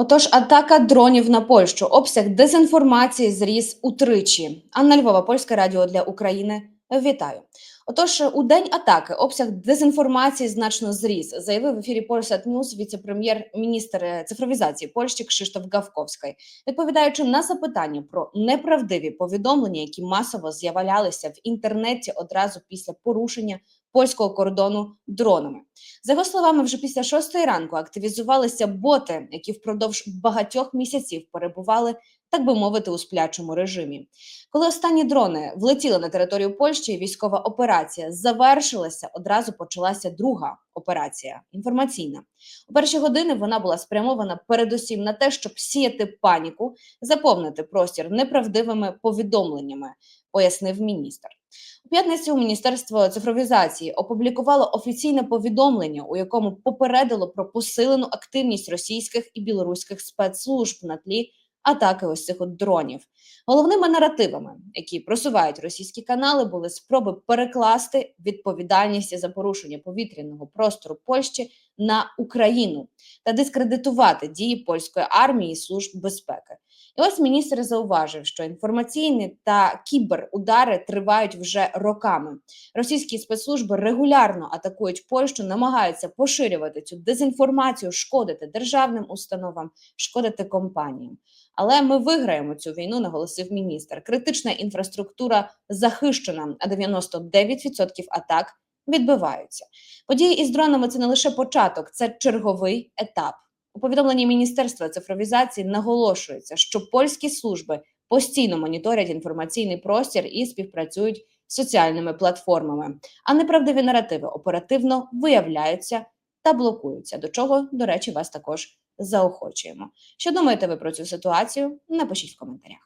Отож, атака дронів на Польщу, обсяг дезінформації зріс утричі. Анна Львова, Польське радіо для України. Вітаю. Отож, у день атаки обсяг дезінформації значно зріс, заявив в ефірі Polsat News віце-прем'єр-міністр е, цифровізації Польщі Кшиштоф Гавковський, відповідаючи на запитання про неправдиві повідомлення, які масово з'являлися в інтернеті одразу після порушення польського кордону дронами. За його словами, вже після шостої ранку активізувалися боти, які впродовж багатьох місяців перебували, так би мовити, у сплячому режимі. Коли останні дрони влетіли на територію Польщі, військова операція завершилася. Одразу почалася друга операція інформаційна. У перші години вона була спрямована передусім на те, щоб сіяти паніку, заповнити простір неправдивими повідомленнями, пояснив міністр. У п'ятницю Міністерство цифровізації опублікувало офіційне повідомлення, у якому попередило про посилену активність російських і білоруських спецслужб на тлі атаки ось цих от дронів. Головними наративами, які просувають російські канали, були спроби перекласти відповідальність за порушення повітряного простору Польщі на Україну та дискредитувати дії польської армії і служб безпеки. І ось міністр зауважив, що інформаційні та кіберудари тривають вже роками. Російські спецслужби регулярно атакують Польщу, намагаються поширювати цю дезінформацію, шкодити державним установам, шкодити компаніям. Але ми виграємо цю війну, наголосив міністр. Критична інфраструктура захищена, а 99% атак відбиваються. Події із дронами це не лише початок, це черговий етап. У повідомленні Міністерства цифровізації наголошується, що польські служби постійно моніторять інформаційний простір і співпрацюють з соціальними платформами, а неправдиві наративи оперативно виявляються та блокуються. До чого, до речі, вас також заохочуємо. Що думаєте ви про цю ситуацію? Напишіть в коментарях.